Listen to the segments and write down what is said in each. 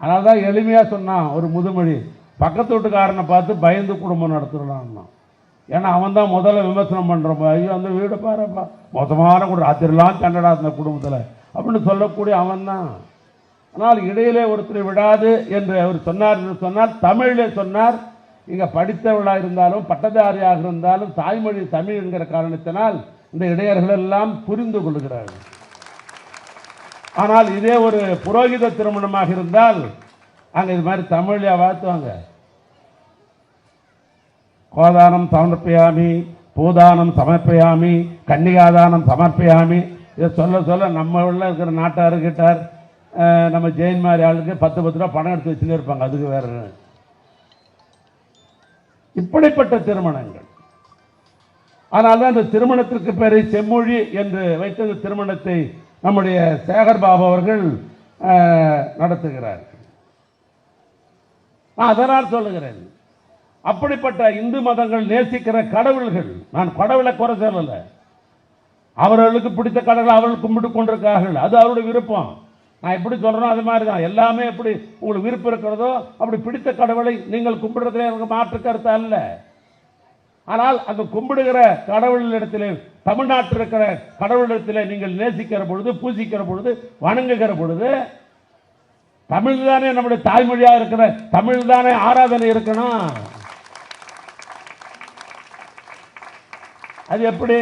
அதனால தான் எளிமையாக சொன்னான் ஒரு முதுமொழி. பக்கத்து வீட்டுக்காரனை பார்த்து பயந்து குடும்பம் நடத்துடலான்னா ஏன்னா அவன் தான் முதல்ல விமர்சனம் பண்ணுறப்ப ஐயோ அந்த வீடு பாருப்பா. மொத்தமான கூட ராத்திரிலாம் சண்டடா அந்த குடும்பத்தில். அப்படின்னு சொல்லக்கூடிய அவன் தான் ஆனால் இடையிலே ஒருத்தர் விடாது என்று அவர் சொன்னார் என்று சொன்னார் தமிழிலே சொன்னார் இங்கே படித்தவளாக இருந்தாலும் பட்டதாரியாக இருந்தாலும் தாய்மொழி தமிழ் என்கிற காரணத்தினால் இந்த இடையர்கள் எல்லாம் புரிந்து கொள்கிறார்கள். ஆனால் இதே ஒரு புரோகித திருமணமாக இருந்தால் அங்கே இது மாதிரி தமிழில் வாழ்த்துவாங்க. கோதானம் சமர்ப்பயாமி பூதானம் சமர்ப்பயாமி கன்னிகாதானம் சமர்ப்பயாமி இதை சொல்ல சொல்ல நம்ம உள்ள இருக்கிற நாட்டார் கிட்டார் நம்ம ஜெயின் மாதிரி ஆளுக்கு பத்து பத்து ரூபா பணம் எடுத்து வச்சுன்னு இருப்பாங்க அதுக்கு வேற இப்படிப்பட்ட திருமணங்கள். ஆனால் தான் இந்த திருமணத்திற்கு பேரை செம்மொழி என்று வைத்து இந்த திருமணத்தை நம்முடைய சேகர் பாபு அவர்கள் நடத்துகிறார். நடத்துகிறார்கள் நான் அதனால் சொல்லுகிறேன் அப்படிப்பட்ட இந்து மதங்கள் நேசிக்கிற கடவுள்கள் நான் கடவுளை குறை சொல்லல. அவர்களுக்கு பிடித்த கடவுளை அவர்கள் கும்பிட்டு கொண்டிருக்கார்கள் அது அவருடைய விருப்பம். நான் எப்படி சொல்றேனோ அது மாதிரி தான் எல்லாமே எப்படி உங்களுக்கு விருப்பம் இருக்கிறதோ அப்படி பிடித்த கடவுளை நீங்கள் கும்பிடுறதுல எனக்கு மாற்று கருத்து அல்ல. ஆனால் அந்த கும்பிடுகிற கடவுளிடத்திலே தமிழ்நாட்டில் இருக்கிற கடவுளிடத்தில் நீங்கள் நேசிக்கிற பொழுது பூசிக்கிற பொழுது வணங்குகிற பொழுது தமிழ் தானே நம்முடைய தாய்மொழியாக இருக்கிற தமிழ் தானே ஆராதனை இருக்கணும். அது எப்படி?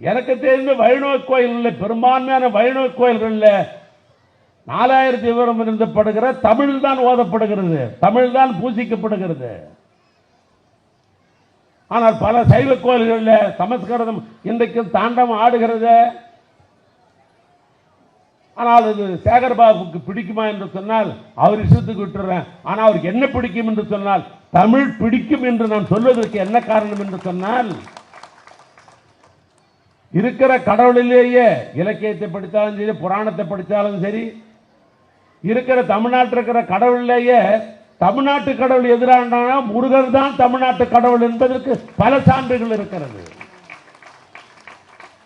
எனக்கு தெரிந்த வைணவ கோயில்களில் பெரும்பான்மையான வைணவ கோயில்களில் நாலாயிரத்தி விவரம் இருந்தப்படுகிற தமிழ் தான் ஓதப்படுகிறது தமிழ் தான் பூசிக்கப்படுகிறது. ஆனால் பல சைவ கோயில்களில் சமஸ்கிருதம் இன்றைக்கு தாண்டவம் ஆடுகிறது. ஆனால் அது சேகர்பாபுக்கு பிடிக்குமா என்று சொன்னால் அவர் இஷ்டத்துக்கு விட்டுறேன். ஆனால் அவருக்கு என்ன பிடிக்கும் என்று சொன்னால் தமிழ் பிடிக்கும் என்று நான் சொல்வதற்கு என்ன காரணம் என்று சொன்னால் இருக்கிற கடவுளிலேயே இலக்கியத்தை படித்தாலும் சரி புராணத்தை படித்தாலும் சரி இருக்கிற தமிழ்நாட்டில் இருக்கிற கடவுளிலேயே தமிழ்நாட்டு கடவுள் எதிரான? முருகர் தான் தமிழ்நாட்டு கடவுள் என்பதற்கு பல சான்றுகள் இருக்கிறது.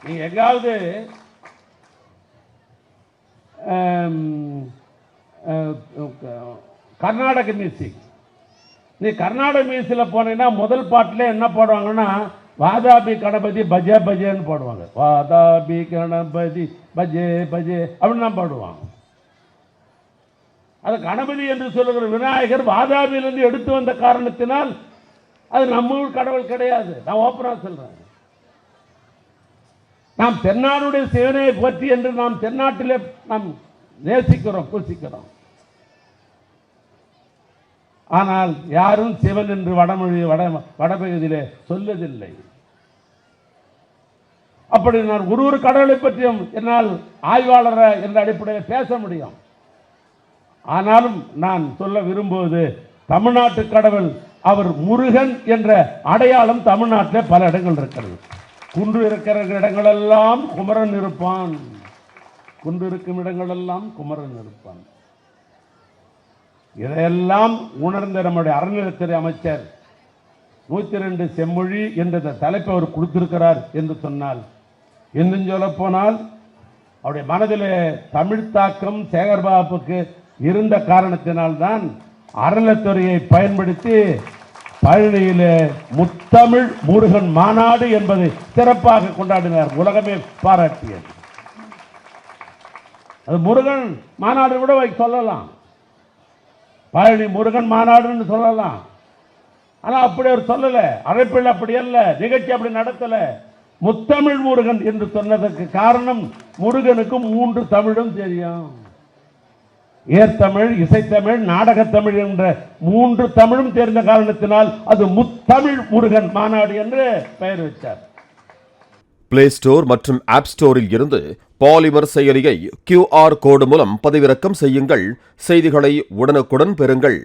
நீ எங்காவது கர்நாடக மியூசிக் நீ கர்நாடக மியூசிக்கில் போனீங்கன்னா முதல் பாட்டில் என்ன பாடுவாங்கன்னா வாதாபி கணபதி பஜே பஜேன்னு பாடுவாங்க. வாதாபி கணபதி பஜே பஜே அப்படின்னு தான் பாடுவாங்க. அது கணபதி என்று சொல்லுகிற விநாயகர் வாதாபியிலிருந்து எடுத்து வந்த காரணத்தினால் அது நம்ம ஊர் கடவுள் கிடையாது. நான் ஓப்பனாக சொல்கிறேன் நாம் தென்னாடுடைய சிவனை பற்றி என்று நாம் தென்னாட்டிலே நாம் நேசிக்கிறோம் பூசிக்கிறோம். ஆனால் யாரும் சிவன் என்று வடமொழி வட வடபகுதியிலே சொல்லுவதில்லை அப்படி நான் ஒரு ஒரு கடவுளை பற்றியும் என்னால் ஆய்வாளர் என்ற அடிப்படையில் பேச முடியும். ஆனாலும் நான் சொல்ல விரும்புவது தமிழ்நாட்டு கடவுள் அவர் முருகன் என்ற அடையாளம் தமிழ்நாட்டில் பல இடங்கள் இருக்கிறது. குன்று இருக்கிற இடங்களெல்லாம் குமரன் இருப்பான். குன்று இருக்கும் இடங்களெல்லாம் குமரன் இருப்பான். இதையெல்லாம் உணர்ந்த நம்முடைய அறநிலையத்துறை அமைச்சர் நூற்றி ரெண்டு செம்மொழி என்ற தலைப்பை அவர் கொடுத்திருக்கிறார் என்று சொன்னால் இன்னும் சொல்ல போனால் அவருடைய மனதிலே தமிழ் தாக்கம் சேகர்பாபுக்கு இருந்த காரணத்தினால்தான் அறநிலத்துறையை பயன்படுத்தி பழனியில் முத்தமிழ் முருகன் மாநாடு என்பதை சிறப்பாக கொண்டாடினார். உலகமே பாராட்டியது. அது முருகன் மாநாடு கூட சொல்லலாம். பழனி முருகன் மாநாடுன்னு சொல்லலாம். ஆனால் அப்படி அவர் சொல்லலை. அழைப்பில் அப்படி அல்ல. நிகழ்ச்சி அப்படி நடத்தலை. முத்தமிழ் முருகன் என்று சொன்னதற்கு காரணம் முருகனுக்கு மூன்று தமிழும் தெரியும். ஏர்த்தமிழ் இசைத்தமிழ் நாடகத்தமிழ் என்ற மூன்று தமிழும் தெரிந்த காரணத்தினால் அது முத்தமிழ் முருகன் மாநாடு என்று பெயர் வச்சார் பிளே ஸ்டோர் மற்றும் ஆப் ஸ்டோரில் இருந்து பாலிமர் செயலியை கியூஆர் கோடு மூலம் பதிவிறக்கம் செய்யுங்கள். செய்திகளை உடனுக்குடன் பெறுங்கள்.